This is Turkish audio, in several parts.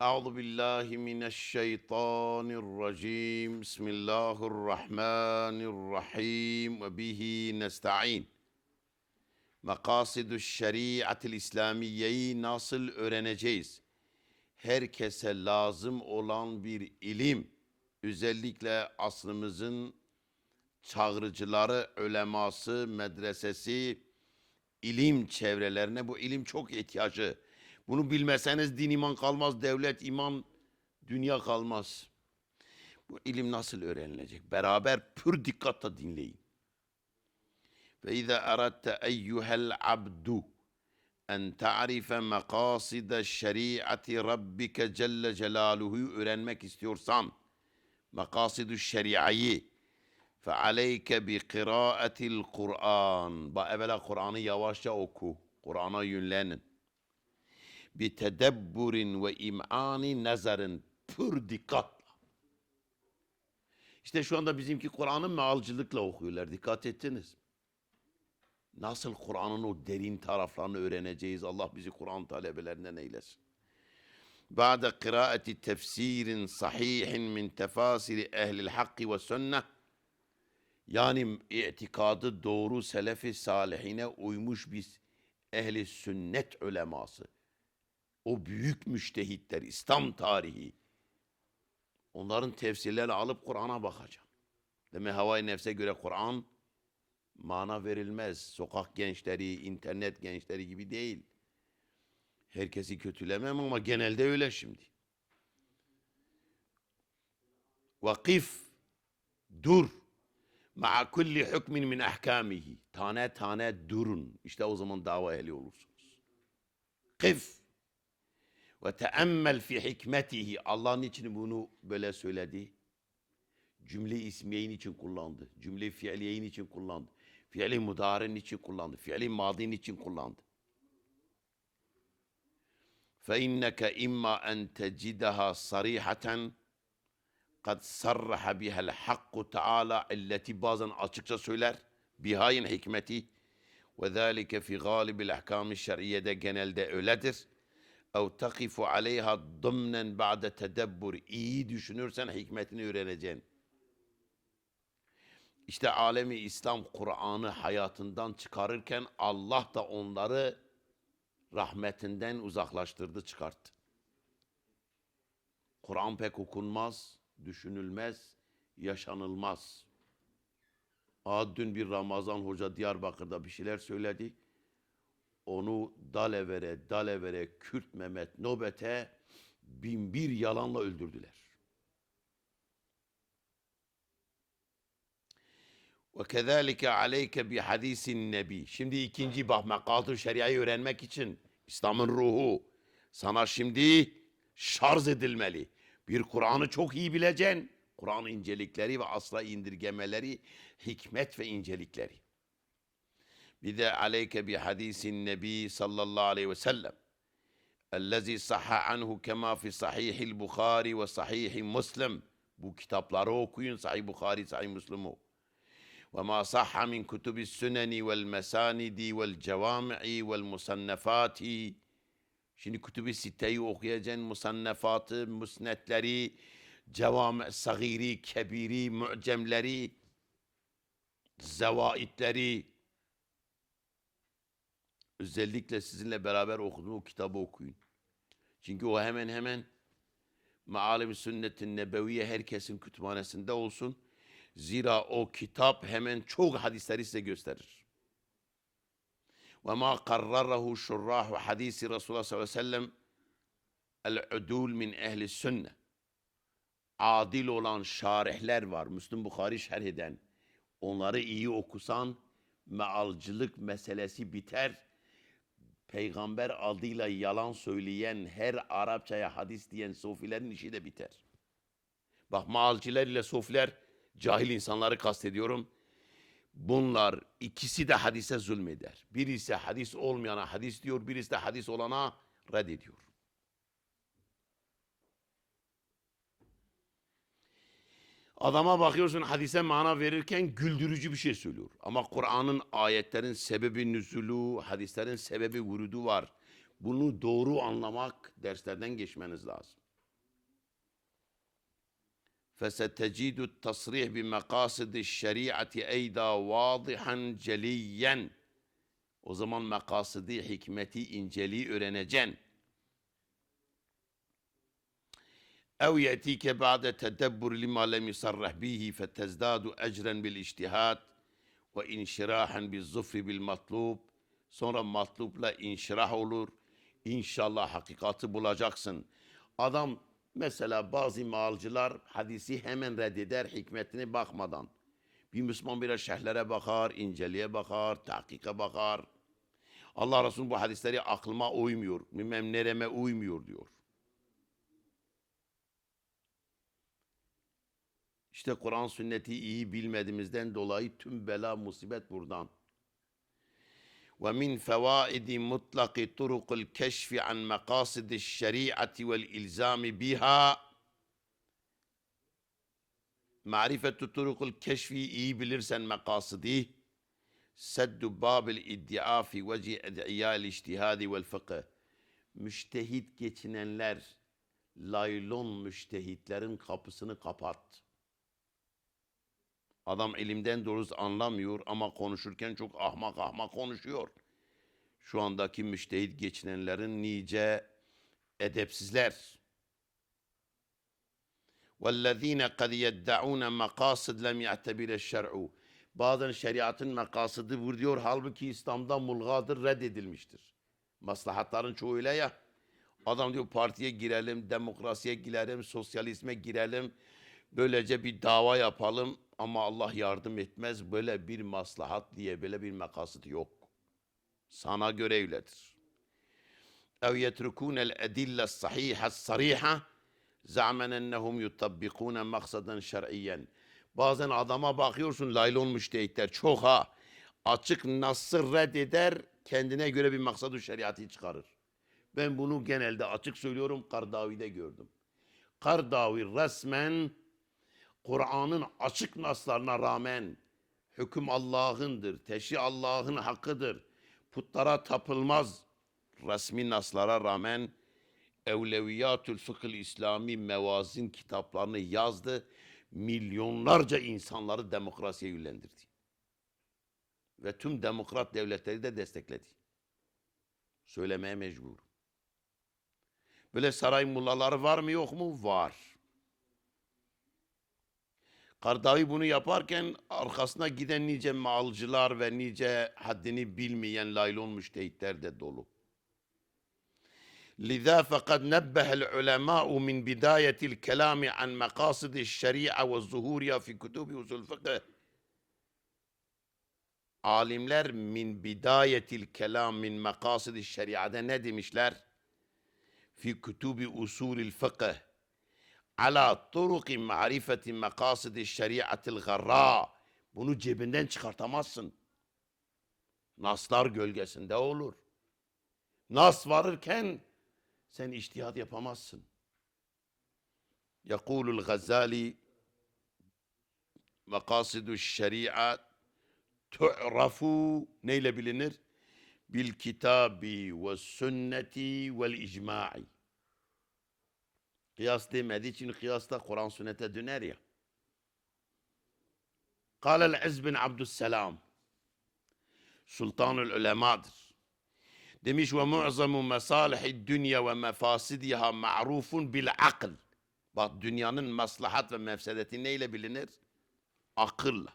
أعوذ بالله من الشيطان الرجيم بسم الله الرحمن الرحيم وبه نستعين Makasidu şeriatil İslamiye'yi nasıl öğreneceğiz? Herkese lazım olan bir ilim, özellikle asrımızın çağrıcıları, öleması, medresesi, ilim çevrelerine bu ilim çok ihtiyacı. bunu bilmeseniz din iman kalmaz, devlet iman, dünya kalmaz. Bu ilim nasıl öğrenilecek? Beraber pür dikkatle dinleyin. Ve izâ eradte eyyuhel abdu en ta'rife makaside şeriatı rabbike celle celaluhu öğrenmek istiyorsan makasidü şeriayı fe aleyke bi kıraatil Kur'an. ba Evvela Kur'an'ı yavaşça oku. Kur'an'a yönlenin bitedebburin ve imani nazarın pür dikkatle işte şu anda bizimki Kur'an'ı mealcılıkla okuyorlar dikkat ettiniz? Nasıl Kur'an'ın o derin taraflarını öğreneceğiz. Allah bizi Kur'an talebelerinden eylesin. Ba'de kıraati tefsirin sahihin min tefasiri ehlil hakki ve sünnet yani itikadı doğru selefi salihine uymuş biz ehli sünnet uleması o büyük müştehitler İslam tarihi onların tefsirlerini alıp Kur'an'a bakacağım. Demek havai nefse göre Kur'an mana verilmez. Sokak gençleri, internet gençleri gibi değil. Herkesi kötülemem ama genelde öyle şimdi. Vakif, dur. Ma'a kulli hükmin min ahkamihi. Tane tane durun. İşte o zaman dava ehli olursunuz. Kif. Ve teemmel fi hikmetihi. Allah'ın için bunu böyle söyledi? Cümle ismiyeyin için kullandı. Cümle fiiliyeyin için kullandı. Fiili mudarin için kullandı. Fiili madin için kullandı. فَاِنَّكَ اِمَّا اَنْ تَجِدَهَا صَرِيحَةً قَدْ صَرَّحَ بِهَا الْحَقُّ تَعَالَى illeti bazen açıkça söyler. Bihayin hikmeti. وَذَٰلِكَ فِي غَالِبِ الْاَحْكَامِ الشَّرْعِيَّede genelde öyledir. اَوْ تَقِفُ عَلَيْهَا ضَمْنًا بَعْدَ تَدَبُّرِ İyi düşünürsen hikmetini öğreneceksin. İşte alemi İslam Kur'an'ı hayatından çıkarırken Allah da onları rahmetinden uzaklaştırdı, çıkarttı. Kur'an pek okunmaz, düşünülmez, yaşanılmaz. Aa, dün bir Ramazan Hoca Diyarbakır'da bir şeyler söyledi. Onu dalevere, dalevere, Kürt Mehmet Nobet'e bin bir yalanla öldürdüler. Ve kezalike aleyke bi hadisin nebi. Şimdi ikinci bak mekadı şeriayı öğrenmek için İslam'ın ruhu sana şimdi şarj edilmeli. Bir Kur'an'ı çok iyi bileceksin. Kur'an'ın incelikleri ve asla indirgemeleri, hikmet ve incelikleri. لذا عليك بحديث النبي صلى الله عليه وسلم الذي صح anhu kema fi sahih Bukhari ve sahih Müslim. Bu kitapları okuyun Sahih Bukhari, Sahih Müslim'u. Ve ma sahha min kutubi süneni vel mesanidi vel cevami'i vel musannefati. Şimdi kutubi siteyi okuyacaksın, musannefatı, musnetleri, cevami, sagiri, kebiri, mu'cemleri, zevaitleri, Özellikle sizinle beraber okuduğum o kitabı okuyun. Çünkü o hemen hemen Maalim Sünnet-i Nebeviye herkesin kütüphanesinde olsun. Zira o kitap hemen çok hadisleri size gösterir. Ve ma karrarahu şurrahu hadisi Resulullah sallallahu aleyhi ve sellem el-udul min ehli sünne. Adil olan şarihler var. Müslüm Bukhari şerh eden. Onları iyi okusan mealcılık meselesi biter. Peygamber adıyla yalan söyleyen, her Arapçaya hadis diyen sofilerin işi de biter. Bak mealciler ile sofiler cahil insanları kastediyorum. Bunlar ikisi de hadise zulmeder. Birisi hadis olmayana hadis diyor, birisi de hadis olana reddediyor. Adama bakıyorsun hadise mana verirken güldürücü bir şey söylüyor. Ama Kur'an'ın ayetlerin sebebi nüzulü, hadislerin sebebi vurudu var. Bunu doğru anlamak derslerden geçmeniz lazım. فَسَتَجِدُ التَّصْرِيحِ بِمَقَاسِدِ الشَّرِيعَةِ اَيْدَا وَاضِحًا جَلِيًّا O zaman makasidi, hikmeti, inceliği öğreneceksin. أو يأتيك بعد تدبر لما لم يصرح به فتزداد أجرا بالاجتهاد وإنشراحا بالظفر بالمطلوب sonra matlupla inşirah olur. İnşallah hakikati bulacaksın. Adam mesela bazı maalcılar hadisi hemen reddeder hikmetine bakmadan. Bir Müslüman biraz şerhlere bakar, inceliğe bakar, tahkike bakar. Allah Resulü bu hadisleri aklıma uymuyor, bilmem nereme uymuyor diyor. İşte Kur'an sünneti iyi bilmediğimizden dolayı tüm bela musibet buradan. Ve min fevaidi mutlaki turukul keşfi an makasidi şeriatı vel ilzami biha marifetu turukul keşfi iyi bilirsen makasidi seddu babil iddia fi veci ed'iyal iştihadi vel fıkıh müştehit geçinenler laylon müştehitlerin kapısını kapat.'' Adam ilimden doğrusu anlamıyor ama konuşurken çok ahmak ahmak konuşuyor. Şu andaki müştehit geçinenlerin nice edepsizler. وَالَّذ۪ينَ قَدْ يَدَّعُونَ مَقَاصِدْ لَمْ يَعْتَبِرَ الشَّرْعُ Bazen şeriatın makasıdı bu diyor. Halbuki İslam'da mulgadır, reddedilmiştir. Maslahatların çoğu öyle ya. Adam diyor partiye girelim, demokrasiye girelim, sosyalizme girelim. Böylece bir dava yapalım Ama Allah yardım etmez böyle bir maslahat diye böyle bir makasıt yok. Sana göre öyledir. Ev yetrukunel edille sahiha sariha zamen ennehum yutabbikune maksadan şer'iyen. Bazen adama bakıyorsun laylon müştehitler çok ha. Açık nasıl reddeder kendine göre bir maksadu şeriatı çıkarır. Ben bunu genelde açık söylüyorum Kardavi'de gördüm. Kardavi resmen Kur'an'ın açık naslarına rağmen hüküm Allah'ındır, teşri Allah'ın hakkıdır. Putlara tapılmaz resmi naslara rağmen Evleviyatül Fıkhıl İslami mevazin kitaplarını yazdı. Milyonlarca insanları demokrasiye yönlendirdi. Ve tüm demokrat devletleri de destekledi. Söylemeye mecbur. Böyle saray mullaları var mı yok mu? Var. Kardavi bunu yaparken arkasına giden nice malcılar ve nice haddini bilmeyen laylon müştehitler de dolu. لذا فقد نبه العلماء من بداية الكلام عن مقاصد الشريعة وظهورها في كتب أصول الفقه Alimler min bidayetil kelam min makasidi şeriada ne demişler? Fi kutubi usulil fıkıh ala turuki marifeti makasidi şeriatil garra. Bunu cebinden çıkartamazsın. Naslar gölgesinde olur. Nas varırken sen iştihat yapamazsın. Yakulul Gazali makasidu şeriat tu'rafu neyle bilinir? Bil kitabi ve sünneti vel icma'i. Kıyas demediği için kıyasta Kur'an sünnete döner ya. Kâlel İz bin Abdüsselam Sultanul Ulema'dır. Demiş ve mu'zamu mesalihi dünya ve mefasidiha ma'rufun bil akıl. Bak dünyanın maslahat ve mefsedeti neyle bilinir? Akılla.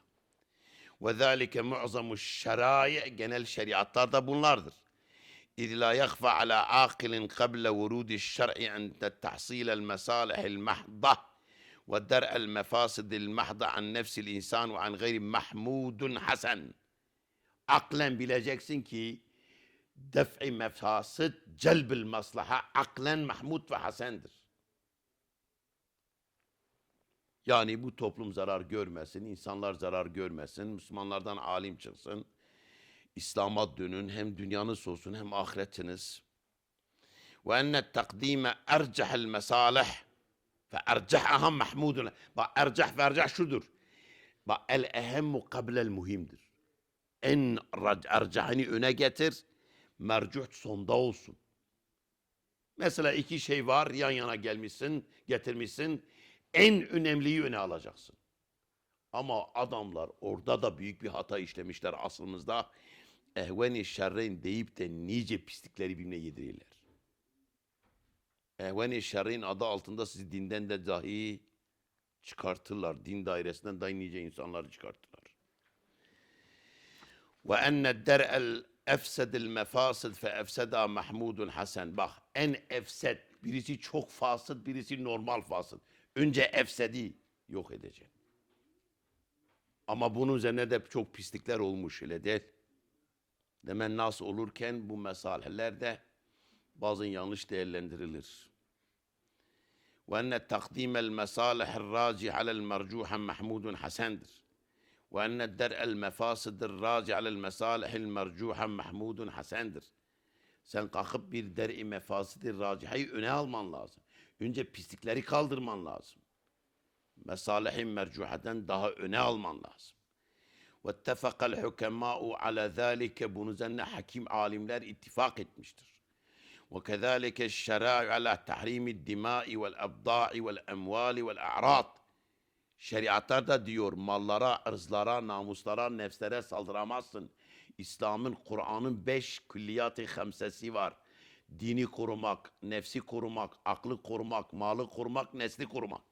Ve zâlike mu'zamu şerai genel şeriatlar da bunlardır. إذ لا يخفى على عاقل قبل ورود الشرع عند تحصيل المصالح المحضة ودرء المفاسد المحضة عن نفس الإنسان وعن غير محمود حسن aklen bileceksin ki def'i mefasit celbil maslaha aklen mahmud ve hasendir. Yani bu toplum zarar görmesin, insanlar zarar görmesin, Müslümanlardan alim çıksın. İslam'a dönün hem dünyanız olsun hem ahiretiniz. Ve enne takdime ercehel mesalih fe ercehaha mahmudun. Bak erceh ve erceh şudur. Bak el ehemmu kablel muhimdir. En ercehini öne getir, mercuh sonda olsun. Mesela iki şey var yan yana gelmişsin, getirmişsin. En önemliyi öne alacaksın. Ama adamlar orada da büyük bir hata işlemişler aslımızda. Ehveni şerreyn deyip de nice pislikleri birbirine yedirirler. Ehveni şerreyn adı altında sizi dinden de dahi çıkartırlar. Din dairesinden dahi nice insanları çıkartırlar. Ve enne der'el efsedil mefasid fe efseda mahmudun hasen. Bak en efsed birisi çok fasıd birisi normal fasıd. Önce efsedi yok edeceksin. Ama bunun üzerine de çok pislikler olmuş öyle değil. Demen nasıl olurken bu mesaleler de bazen yanlış değerlendirilir. Ve enne takdimel mesalihir raci alel mercuhen mahmudun hasendir. Ve enne der'el mefasidir raci alel mesalihil mercuhen mahmudun hasendir. Sen kalkıp bir der'i mefasidir raciheyi öne alman lazım. Önce pislikleri kaldırman lazım. Mesalihin mercuheden daha öne alman lazım. واتفق الحكماء على ذلك bunun üzerine hakim alimler ittifak etmiştir. وكذلك الشرائع على تحريم الدماء والأبضاع والأموال والأعراض Şeriatlar da diyor mallara, ırzlara, namuslara, nefslere saldıramazsın. İslam'ın, Kur'an'ın beş külliyat-ı hamsesi var. Dini korumak, nefsi korumak, aklı korumak, malı korumak, nesli korumak.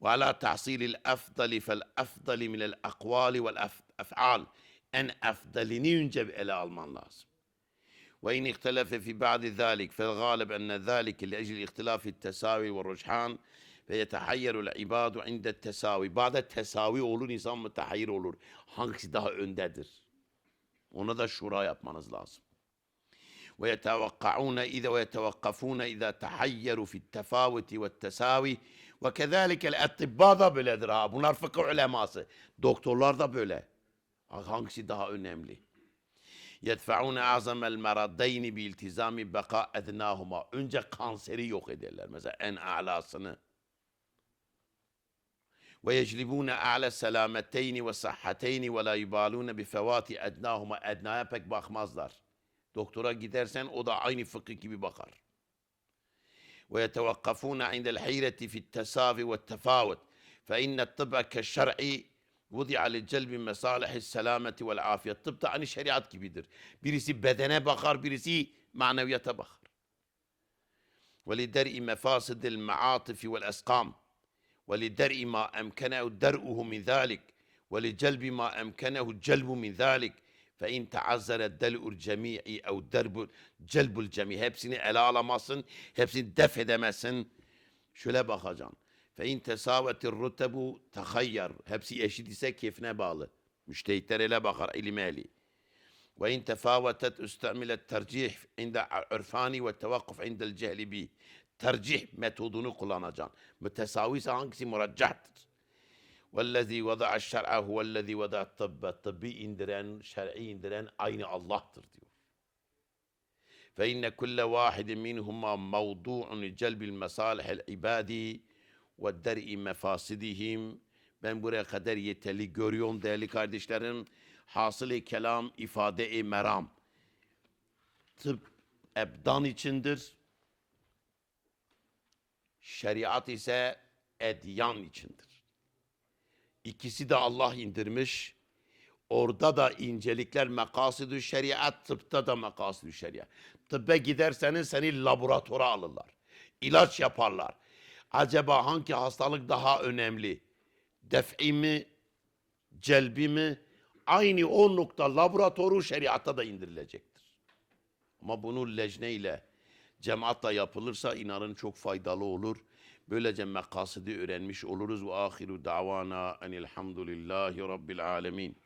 وعلى تحصيل الأفضل فالأفضل من الأقوال والأفعال. أن أفضل ينجب إلى ألمان لازم. وإن اختلف في بعض ذلك فالغالب أن ذلك لأجل اختلاف التساوي والرجحان فيتحير العباد عند التساوي. بعد التساوي أولو نظام متحير أولو. هنكس ده أنددر ونضع الشورى يطمنز لازم. ويتوقعون إذا ويتوقفون إذا تحيروا في التفاوت والتساوي Ve kezalikel ettibba da böyledir ha. Bunlar fıkıh uleması. Doktorlar da böyle. Hangisi daha önemli? Yedfe'une azamel meradeyni bi iltizami beka ednahuma. Önce kanseri yok ederler. Mesela en alasını. Ve yeclibune a'le selameteyni ve sahhateyni ve la yubalune bi fevati ednahuma. Ednaya pek bakmazlar. Doktora gidersen o da aynı fıkıh gibi bakar. ويتوقفون عند الحيرة في التساوي والتفاوت فإن الطب كالشرع وضع لجلب مصالح السلامة والعافية. Da aynı şeriat gibidir. Birisi bedene bakar, birisi maneviyata bakar. ولدرء مفاسد المعاطف والأسقام ولدرء ما أمكنه درءه من ذلك ولجلب ما أمكنه الجلب من ذلك فإن تعذر الدلء الجميع أو درب جلب الجميع hepsini ele alamazsın, hepsini def edemezsin. Şöyle bakacaksın. فإن تساوت الرتب تخير hepsi eşit ise keyfine bağlı. Müştehitler ele bakar, ilim ehli. وإن تفاوتت استعمل الترجيح عند عرفاني والتوقف عند الجهل به. Tercih metodunu kullanacaksın. Mütesaviyse hangisi muraccahtır? وَالَّذ۪ي وَضَعَ الشَّرْعَ هُوَ الَّذ۪ي وَضَعَ الطَّبَّ Tıbbi indiren, şer'i indiren aynı Allah'tır diyor. فَاِنَّ كُلَّ وَاحِدٍ مِنْهُمَا مَوْضُوعٌ لِجَلْبِ الْمَصَالِحِ الْعِبَادِ وَالدَّرْءِ مَفَاسِدِهِمْ Ben buraya kadar yeterli görüyorum değerli kardeşlerim. Hasılı kelam, ifade-i meram. Tıp ebdan içindir. Şeriat ise edyan içindir. İkisi de Allah indirmiş. Orada da incelikler mekasidü şeriat, tıpta da mekasidü şeriat. Tıbbe giderseniz seni laboratuvara alırlar. İlaç yaparlar. Acaba hangi hastalık daha önemli? Def'i mi, celbi mi? Aynı o nokta laboratuvarı şeriata da indirilecektir. Ama bunu lejne ile cemaatla yapılırsa inanın çok faydalı olur. Böylece mekasidi öğrenmiş oluruz. Ve ahiru davana enilhamdülillahi rabbil alemin.